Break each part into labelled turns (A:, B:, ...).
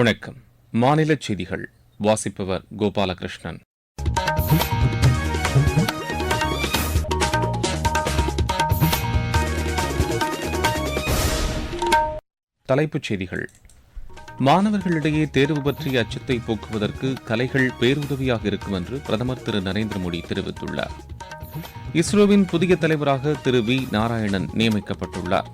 A: வணக்கம் மாநில செய்திகள் வாசிப்பவர் கோபாலகிருஷ்ணன் தலைப்புச் செய்திகள் மாணவர்களிடையே தேர்வு பற்றிய அச்சத்தை போக்குவதற்கு கலைகள் பேருதவியாக இருக்கும் என்று பிரதமர் திரு நரேந்திர மோடி தெரிவித்துள்ளார் இஸ்ரோவின் புதிய தலைவராக திரு வி நாராயணன் நியமிக்கப்பட்டுள்ளார்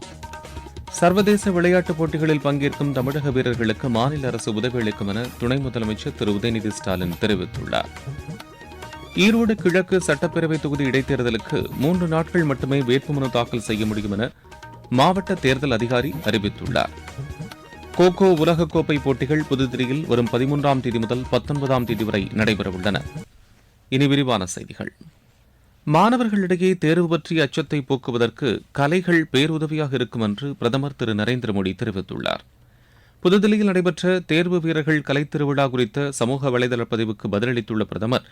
A: சர்வதேச விளையாட்டுப் போட்டிகளில் பங்கேற்கும் தமிழக வீரர்களுக்கு மாநில அரசு அளிக்கும் என துணை முதலமைச்சர் திரு உதயநிதி ஸ்டாலின் தெரிவித்துள்ளார் ஈரோடு கிழக்கு சட்டப்பேரவை தொகுதி இடைத்தேர்தலுக்கு மூன்று நாட்கள் மட்டுமே வேட்புமனு தாக்கல் செய்ய முடியும் என மாவட்ட தேர்தல் அதிகாரி அறிவித்துள்ளார் கோகோ உலகக்கோப்பை போட்டிகள் புதுதில்லியில் வரும் பதிமூன்றாம் தேதி முதல் பத்தொன்பதாம் தேதி வரை நடைபெறவுள்ளன இனி விரிவான செய்திகள் மாணவர்களிடையே தேர்வு பற்றிய அச்சத்தை போக்குவதற்கு கலைகள் பேருதவியாக இருக்கும் என்று பிரதமர் திரு நரேந்திர மோடி தெரிவித்துள்ளார் புதுதில்லியில் நடைபெற்ற தேர்வு வீரர்கள் திருவிழா குறித்த சமூக வலைதள பதிவுக்கு பதிலளித்துள்ள பிரதமர்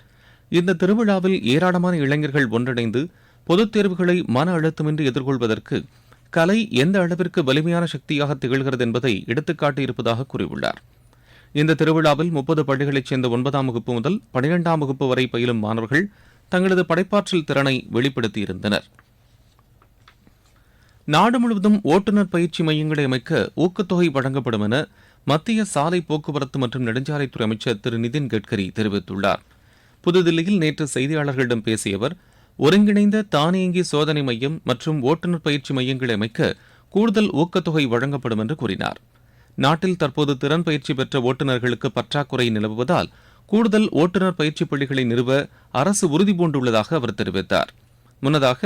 A: இந்த திருவிழாவில் ஏராளமான இளைஞர்கள் ஒன்றிணைந்து பொதுத் தேர்வுகளை மன அழுத்தமின்றி எதிர்கொள்வதற்கு கலை எந்த அளவிற்கு வலிமையான சக்தியாக திகழ்கிறது என்பதை எடுத்துக்காட்டியிருப்பதாக கூறியுள்ளார் இந்த திருவிழாவில் முப்பது பள்ளிகளைச் சேர்ந்த ஒன்பதாம் வகுப்பு முதல் பனிரெண்டாம் வகுப்பு வரை பயிலும் மாணவர்கள் தங்களது படைப்பாற்றல் திறனை வெளிப்படுத்தியிருந்தனர் நாடு முழுவதும் ஓட்டுநர் பயிற்சி மையங்களை அமைக்க ஊக்கத்தொகை வழங்கப்படும் என மத்திய சாலை போக்குவரத்து மற்றும் நெடுஞ்சாலைத்துறை அமைச்சர் திரு நிதின் கட்கரி தெரிவித்துள்ளார் புதுதில்லியில் நேற்று செய்தியாளர்களிடம் பேசிய அவர் ஒருங்கிணைந்த தானியங்கி சோதனை மையம் மற்றும் ஓட்டுநர் பயிற்சி மையங்களை அமைக்க கூடுதல் ஊக்கத்தொகை வழங்கப்படும் என்று கூறினார் நாட்டில் தற்போது திறன் பயிற்சி பெற்ற ஓட்டுநர்களுக்கு பற்றாக்குறை நிலவுவதால் கூடுதல் ஓட்டுநர் பயிற்சி பள்ளிகளை நிறுவ அரசு உறுதிபூண்டுள்ளதாக அவர் தெரிவித்தார் முன்னதாக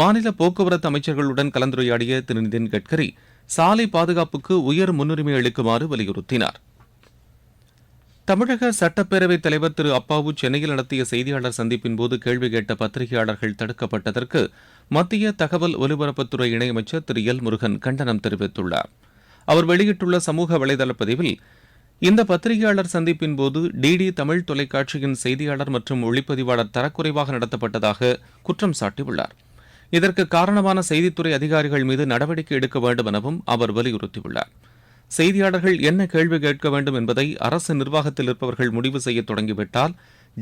A: மாநில போக்குவரத்து அமைச்சர்களுடன் கலந்துரையாடிய திரு நிதின் கட்கரி சாலை பாதுகாப்புக்கு உயர் முன்னுரிமை அளிக்குமாறு வலியுறுத்தினார் தமிழக சட்டப்பேரவைத் தலைவர் திரு அப்பாவு சென்னையில் நடத்திய செய்தியாளர் சந்திப்பின் போது கேள்வி கேட்ட பத்திரிகையாளர்கள் தடுக்கப்பட்டதற்கு மத்திய தகவல் ஒலிபரப்புத்துறை இணையமைச்சர் திரு எல் முருகன் கண்டனம் தெரிவித்துள்ளார் அவர் வெளியிட்டுள்ள சமூக வலைதள பதிவில் இந்த பத்திரிகையாளர் சந்திப்பின் போது டிடி தமிழ் தொலைக்காட்சியின் செய்தியாளர் மற்றும் ஒளிப்பதிவாளர் தரக்குறைவாக நடத்தப்பட்டதாக குற்றம் சாட்டியுள்ளார் இதற்கு காரணமான செய்தித்துறை அதிகாரிகள் மீது நடவடிக்கை எடுக்க வேண்டும் எனவும் அவர் வலியுறுத்தியுள்ளார் செய்தியாளர்கள் என்ன கேள்வி கேட்க வேண்டும் என்பதை அரசு நிர்வாகத்தில் இருப்பவர்கள் முடிவு செய்ய தொடங்கிவிட்டால்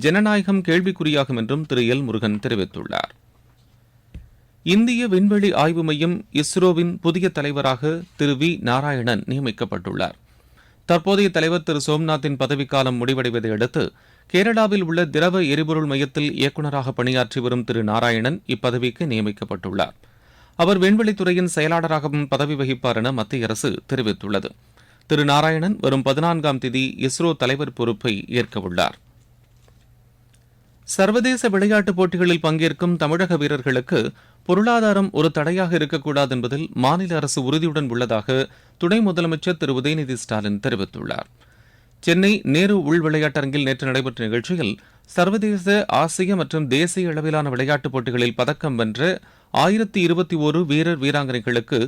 A: ஜனநாயகம் கேள்விக்குறியாகும் என்றும் திரு எல் முருகன் தெரிவித்துள்ளார் இந்திய விண்வெளி ஆய்வு மையம் இஸ்ரோவின் புதிய தலைவராக திரு வி நாராயணன் நியமிக்கப்பட்டுள்ளார் தற்போதைய தலைவர் திரு சோம்நாத்தின் பதவிக்காலம் முடிவடைவதை அடுத்து கேரளாவில் உள்ள திரவ எரிபொருள் மையத்தில் இயக்குநராக பணியாற்றி வரும் திரு நாராயணன் இப்பதவிக்கு நியமிக்கப்பட்டுள்ளார் அவர் விண்வெளித்துறையின் செயலாளராகவும் பதவி வகிப்பார் என மத்திய அரசு தெரிவித்துள்ளது திரு நாராயணன் வரும் பதினான்காம் தேதி இஸ்ரோ தலைவர் பொறுப்பை ஏற்கவுள்ளார் சர்வதேச விளையாட்டுப் போட்டிகளில் பங்கேற்கும் தமிழக வீரர்களுக்கு பொருளாதாரம் ஒரு தடையாக இருக்கக்கூடாது என்பதில் மாநில அரசு உறுதியுடன் உள்ளதாக துணை முதலமைச்சர் திரு உதயநிதி ஸ்டாலின் தெரிவித்துள்ளார் சென்னை நேரு உள் விளையாட்டரங்கில் நேற்று நடைபெற்ற நிகழ்ச்சியில் சர்வதேச ஆசிய மற்றும் தேசிய அளவிலான விளையாட்டுப் போட்டிகளில் பதக்கம் வென்ற ஆயிரத்தி இருபத்தி ஒரு வீரர் வீராங்கனைகளுக்கு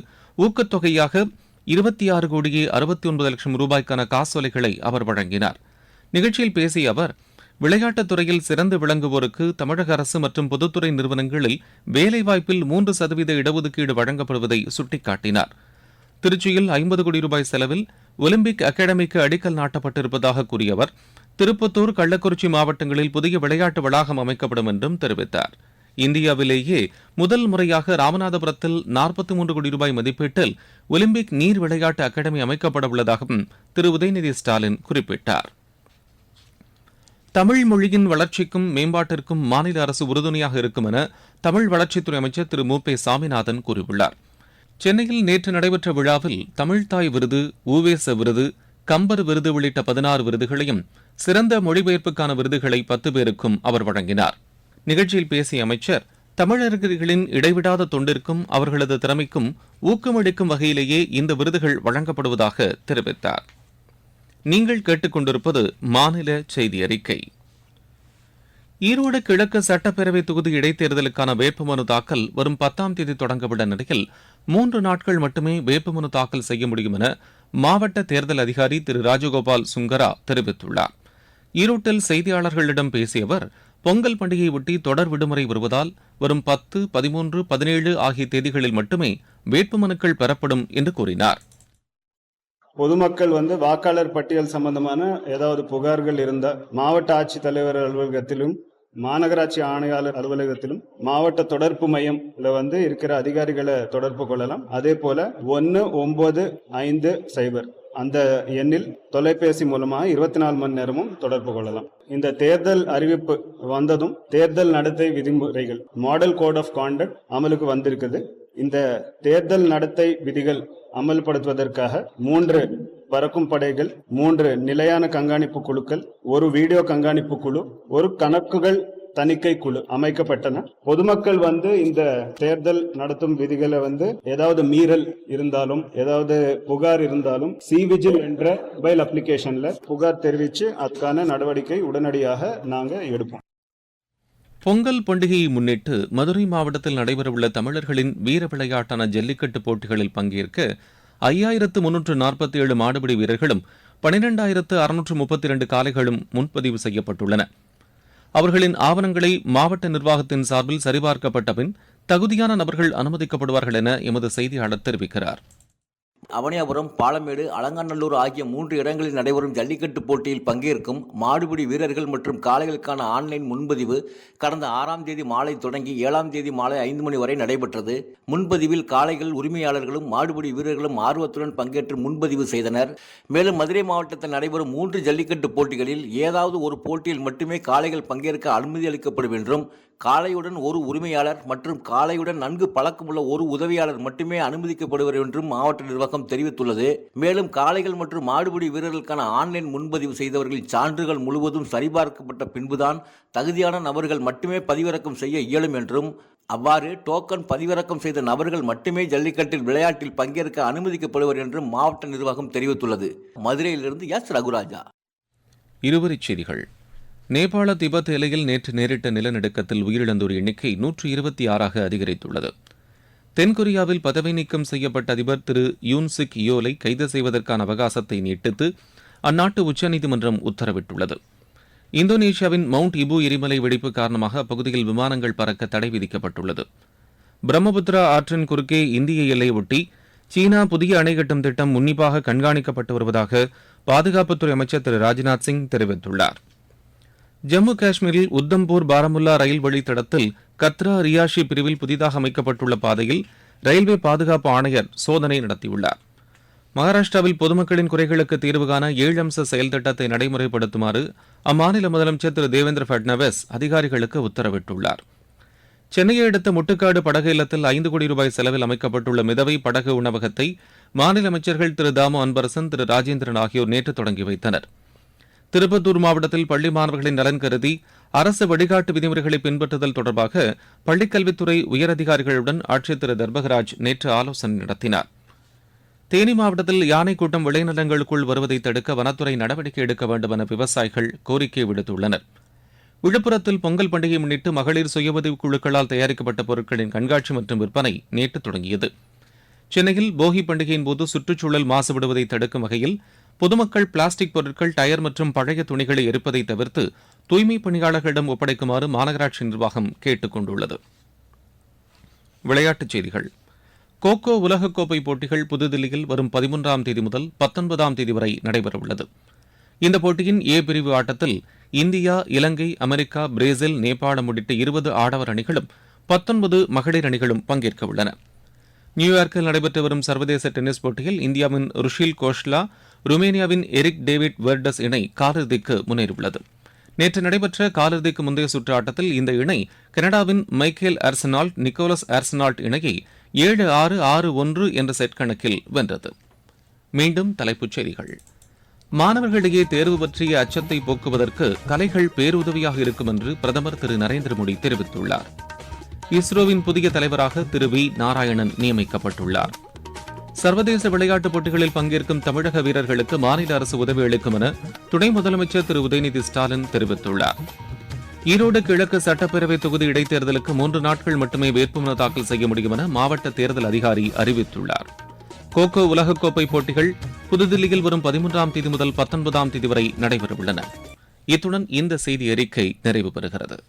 A: ஊக்கத்தொகையாக இருபத்தி ஆறு கோடியே அறுபத்தி ஒன்பது லட்சம் ரூபாய்க்கான காசோலைகளை அவர் வழங்கினார் நிகழ்ச்சியில் பேசிய அவர் விளையாட்டுத் துறையில் சிறந்து விளங்குவோருக்கு தமிழக அரசு மற்றும் பொதுத்துறை நிறுவனங்களில் வேலைவாய்ப்பில் மூன்று சதவீத இடஒதுக்கீடு வழங்கப்படுவதை சுட்டிக்காட்டினார் திருச்சியில் ஐம்பது கோடி ரூபாய் செலவில் ஒலிம்பிக் அகாடமிக்கு அடிக்கல் நாட்டப்பட்டிருப்பதாக கூறிய அவர் திருப்பத்தூர் கள்ளக்குறிச்சி மாவட்டங்களில் புதிய விளையாட்டு வளாகம் அமைக்கப்படும் என்றும் தெரிவித்தார் இந்தியாவிலேயே முதல் முறையாக ராமநாதபுரத்தில் நாற்பத்தி மூன்று கோடி ரூபாய் மதிப்பீட்டில் ஒலிம்பிக் நீர் விளையாட்டு அகாடமி அமைக்கப்பட உள்ளதாகவும் திரு உதயநிதி ஸ்டாலின் குறிப்பிட்டார் தமிழ் மொழியின் வளர்ச்சிக்கும் மேம்பாட்டிற்கும் மாநில அரசு உறுதுணையாக இருக்கும் என தமிழ் வளர்ச்சித்துறை அமைச்சர் திரு மு பே சாமிநாதன் கூறியுள்ளார் சென்னையில் நேற்று நடைபெற்ற விழாவில் தமிழ்தாய் விருது ஊவேச விருது கம்பர் விருது உள்ளிட்ட பதினாறு விருதுகளையும் சிறந்த மொழிபெயர்ப்புக்கான விருதுகளை பத்து பேருக்கும் அவர் வழங்கினார் நிகழ்ச்சியில் பேசிய அமைச்சர் தமிழர்களின் இடைவிடாத தொண்டிற்கும் அவர்களது திறமைக்கும் ஊக்கமளிக்கும் வகையிலேயே இந்த விருதுகள் வழங்கப்படுவதாக தெரிவித்தாா் நீங்கள் கேட்டுக்கொண்டிருப்பது மாநில செய்தி அறிக்கை ஈரோடு கிழக்கு சட்டப்பேரவை தொகுதி இடைத்தேர்தலுக்கான வேட்புமனு தாக்கல் வரும் பத்தாம் தேதி தொடங்கவிட நிலையில் மூன்று நாட்கள் மட்டுமே வேட்புமனு தாக்கல் செய்ய முடியும் என மாவட்ட தேர்தல் அதிகாரி திரு ராஜகோபால் சுங்கரா தெரிவித்துள்ளார் ஈரோட்டில் செய்தியாளர்களிடம் பேசிய அவர் பொங்கல் பண்டிகையொட்டி தொடர் விடுமுறை வருவதால் வரும் பத்து பதிமூன்று பதினேழு ஆகிய தேதிகளில் மட்டுமே வேட்புமனுக்கள் பெறப்படும் என்று கூறினார்
B: பொதுமக்கள் வந்து வாக்காளர் பட்டியல் சம்பந்தமான ஏதாவது புகார்கள் இருந்தால் மாவட்ட ஆட்சித்தலைவர் அலுவலகத்திலும் மாநகராட்சி ஆணையாளர் அலுவலகத்திலும் மாவட்ட தொடர்பு மையம்ல வந்து இருக்கிற அதிகாரிகளை தொடர்பு கொள்ளலாம் அதே போல ஒன்று ஒன்பது ஐந்து சைபர் அந்த எண்ணில் தொலைபேசி மூலமாக இருபத்தி நாலு மணி நேரமும் தொடர்பு கொள்ளலாம் இந்த தேர்தல் அறிவிப்பு வந்ததும் தேர்தல் நடத்தை விதிமுறைகள் மாடல் கோட் ஆஃப் கான்டக்ட் அமலுக்கு வந்திருக்குது இந்த தேர்தல் நடத்தை விதிகள் அமல்படுத்துவதற்காக மூன்று பறக்கும் படைகள் மூன்று நிலையான கண்காணிப்பு குழுக்கள் ஒரு வீடியோ கண்காணிப்பு குழு ஒரு கணக்குகள் தணிக்கை குழு அமைக்கப்பட்டன பொதுமக்கள் வந்து இந்த தேர்தல் நடத்தும் விதிகளை வந்து ஏதாவது மீறல் இருந்தாலும் ஏதாவது புகார் இருந்தாலும் சி விஜில் என்ற மொபைல் அப்ளிகேஷன்ல புகார் தெரிவித்து அதுக்கான நடவடிக்கை உடனடியாக நாங்கள் எடுப்போம்
A: பொங்கல் பண்டிகையை முன்னிட்டு மதுரை மாவட்டத்தில் நடைபெறவுள்ள தமிழர்களின் வீர விளையாட்டான ஜல்லிக்கட்டு போட்டிகளில் பங்கேற்க ஐயாயிரத்து முன்னூற்று நாற்பத்தி ஏழு மாடுபிடி வீரர்களும் பனிரெண்டாயிரத்து அறுநூற்று முப்பத்தி இரண்டு காலைகளும் முன்பதிவு செய்யப்பட்டுள்ளன அவர்களின் ஆவணங்களை மாவட்ட நிர்வாகத்தின் சார்பில் சரிபார்க்கப்பட்ட பின் தகுதியான நபர்கள் அனுமதிக்கப்படுவார்கள் என எமது செய்தியாளர் தெரிவிக்கிறாா்
C: அவனியாபுரம் பாலமேடு அலங்காநல்லூர் ஆகிய மூன்று இடங்களில் நடைபெறும் ஜல்லிக்கட்டு போட்டியில் பங்கேற்கும் மாடுபிடி வீரர்கள் மற்றும் காளைகளுக்கான ஆன்லைன் முன்பதிவு கடந்த ஆறாம் தேதி மாலை தொடங்கி ஏழாம் தேதி மாலை ஐந்து மணி வரை நடைபெற்றது முன்பதிவில் காளைகள் உரிமையாளர்களும் மாடுபிடி வீரர்களும் ஆர்வத்துடன் பங்கேற்று முன்பதிவு செய்தனர் மேலும் மதுரை மாவட்டத்தில் நடைபெறும் மூன்று ஜல்லிக்கட்டு போட்டிகளில் ஏதாவது ஒரு போட்டியில் மட்டுமே காளைகள் பங்கேற்க அனுமதி அளிக்கப்படும் என்றும் காளையுடன் ஒரு உரிமையாளர் மற்றும் காளையுடன் நன்கு பழக்கமுள்ள ஒரு உதவியாளர் மட்டுமே அனுமதிக்கப்படுவர் என்றும் மாவட்ட நிர்வாகம் நிர்வாகம் தெரிவித்துள்ளது மேலும் காளைகள் மற்றும் மாடுபிடி வீரர்களுக்கான ஆன்லைன் முன்பதிவு செய்தவர்களின் சான்றுகள் முழுவதும் சரிபார்க்கப்பட்ட பின்புதான் தகுதியான நபர்கள் மட்டுமே பதிவிறக்கம் செய்ய இயலும் என்றும் அவ்வாறு டோக்கன் பதிவிறக்கம் செய்த நபர்கள் மட்டுமே ஜல்லிக்கட்டில் விளையாட்டில் பங்கேற்க அனுமதிக்கப்படுவர் என்றும் மாவட்ட நிர்வாகம் தெரிவித்துள்ளது மதுரையிலிருந்து எஸ் ரகுராஜா
A: இருவரிச் செய்திகள் நேபாள திபெத் எல்லையில் நேற்று நேரிட்ட நிலநடுக்கத்தில் உயிரிழந்தோர் எண்ணிக்கை நூற்று இருபத்தி ஆறாக அதிகரித்துள்ளது தென்கொரியாவில் பதவி நீக்கம் செய்யப்பட்ட அதிபர் திரு யூன்சிக் யோலை கைது செய்வதற்கான அவகாசத்தை நீட்டித்து அந்நாட்டு உச்சநீதிமன்றம் உத்தரவிட்டுள்ளது இந்தோனேஷியாவின் மவுண்ட் இபு எரிமலை வெடிப்பு காரணமாக அப்பகுதியில் விமானங்கள் பறக்க தடை விதிக்கப்பட்டுள்ளது பிரம்மபுத்திரா ஆற்றின் குறுக்கே இந்திய எல்லையொட்டி சீனா புதிய அணை கட்டும் திட்டம் உன்னிப்பாக கண்காணிக்கப்பட்டு வருவதாக பாதுகாப்புத்துறை அமைச்சர் திரு ராஜ்நாத் சிங் தெரிவித்துள்ளாா் ஜம்மு காஷ்மீரில் உத்தம்பூர் பாரமுல்லா ரயில் வழித்தடத்தில் கத்ரா ரியாஷி பிரிவில் புதிதாக அமைக்கப்பட்டுள்ள பாதையில் ரயில்வே பாதுகாப்பு ஆணையர் சோதனை நடத்தியுள்ளார் மகாராஷ்டிராவில் பொதுமக்களின் குறைகளுக்கு தீர்வு காண ஏழு அம்ச செயல் திட்டத்தை நடைமுறைப்படுத்துமாறு அம்மாநில முதலமைச்சர் திரு தேவேந்திர பட்னாவிஸ் அதிகாரிகளுக்கு உத்தரவிட்டுள்ளார் சென்னையை அடுத்த முட்டுக்காடு படகு இல்லத்தில் ஐந்து கோடி ரூபாய் செலவில் அமைக்கப்பட்டுள்ள மிதவை படகு உணவகத்தை மாநில அமைச்சர்கள் திரு தாமு அன்பரசன் திரு ராஜேந்திரன் ஆகியோர் நேற்று தொடங்கி வைத்தனா் திருப்பத்தூர் மாவட்டத்தில் பள்ளி மாணவர்களின் நலன் கருதி அரசு வழிகாட்டு விதிமுறைகளை பின்பற்றுதல் தொடர்பாக பள்ளிக்கல்வித்துறை உயரதிகாரிகளுடன் ஆட்சியர் திரு தர்மகராஜ் நேற்று ஆலோசனை நடத்தினார் தேனி மாவட்டத்தில் யானை கூட்டம் விளைநிலங்களுக்குள் வருவதை தடுக்க வனத்துறை நடவடிக்கை எடுக்க வேண்டும் என விவசாயிகள் கோரிக்கை விடுத்துள்ளனர் விழுப்புரத்தில் பொங்கல் பண்டிகை முன்னிட்டு மகளிர் சுய உதவிக் குழுக்களால் தயாரிக்கப்பட்ட பொருட்களின் கண்காட்சி மற்றும் விற்பனை நேற்று தொடங்கியது சென்னையில் போகி பண்டிகையின் போது சுற்றுச்சூழல் மாசுபடுவதை தடுக்கும் வகையில் பொதுமக்கள் பிளாஸ்டிக் பொருட்கள் டயர் மற்றும் பழைய துணிகளை எரிப்பதை தவிர்த்து தூய்மை பணியாளர்களிடம் ஒப்படைக்குமாறு மாநகராட்சி நிர்வாகம் கேட்டுக் கொண்டுள்ளது விளையாட்டுச் செய்திகள் கோகோ உலகக்கோப்பை போட்டிகள் புதுதில்லியில் வரும் பதிமூன்றாம் தேதி முதல் பத்தொன்பதாம் தேதி வரை நடைபெறவுள்ளது இந்த போட்டியின் ஏ பிரிவு ஆட்டத்தில் இந்தியா இலங்கை அமெரிக்கா பிரேசில் நேபாளம் உள்ளிட்ட இருபது ஆடவர் அணிகளும் பத்தொன்பது மகளிர் அணிகளும் பங்கேற்க உள்ளன நியூயார்க்கில் நடைபெற்று வரும் சர்வதேச டென்னிஸ் போட்டியில் இந்தியாவின் ருஷில் கோஷ்லா ருமேனியாவின் எரிக் டேவிட் வெர்டஸ் இணை காலிறுதிக்கு முன்னேறியுள்ளது நேற்று நடைபெற்ற காலிறுதிக்கு முந்தைய சுற்று ஆட்டத்தில் இந்த இணை கனடாவின் மைக்கேல் அர்சனால்ட் நிக்கோலஸ் அர்சனால்ட் இணையை ஏழு ஆறு ஆறு ஒன்று என்ற செட் கணக்கில் வென்றது மீண்டும் தலைப்புச் செய்திகள் மாணவர்களிடையே தேர்வு பற்றிய அச்சத்தை போக்குவதற்கு கலைகள் பேருதவியாக இருக்கும் என்று பிரதமர் திரு நரேந்திர மோடி தெரிவித்துள்ளாா் இஸ்ரோவின் புதிய தலைவராக திரு வி நாராயணன் நியமிக்கப்பட்டுள்ளார் சர்வதேச விளையாட்டுப் போட்டிகளில் பங்கேற்கும் தமிழக வீரர்களுக்கு மாநில அரசு உதவி அளிக்கும் என துணை முதலமைச்சர் திரு உதயநிதி ஸ்டாலின் தெரிவித்துள்ளார் ஈரோடு கிழக்கு சட்டப்பேரவை தொகுதி இடைத்தேர்தலுக்கு மூன்று நாட்கள் மட்டுமே வேட்புமனு தாக்கல் செய்ய முடியும் என மாவட்ட தேர்தல் அதிகாரி அறிவித்துள்ளார் கோகோ உலகக்கோப்பை போட்டிகள் புதுதில்லியில் வரும் பதிமூன்றாம் தேதி முதல் பத்தொன்பதாம் தேதி வரை நடைபெறவுள்ளன இத்துடன் இந்த செய்தி அறிக்கை நிறைவு பெறுகிறது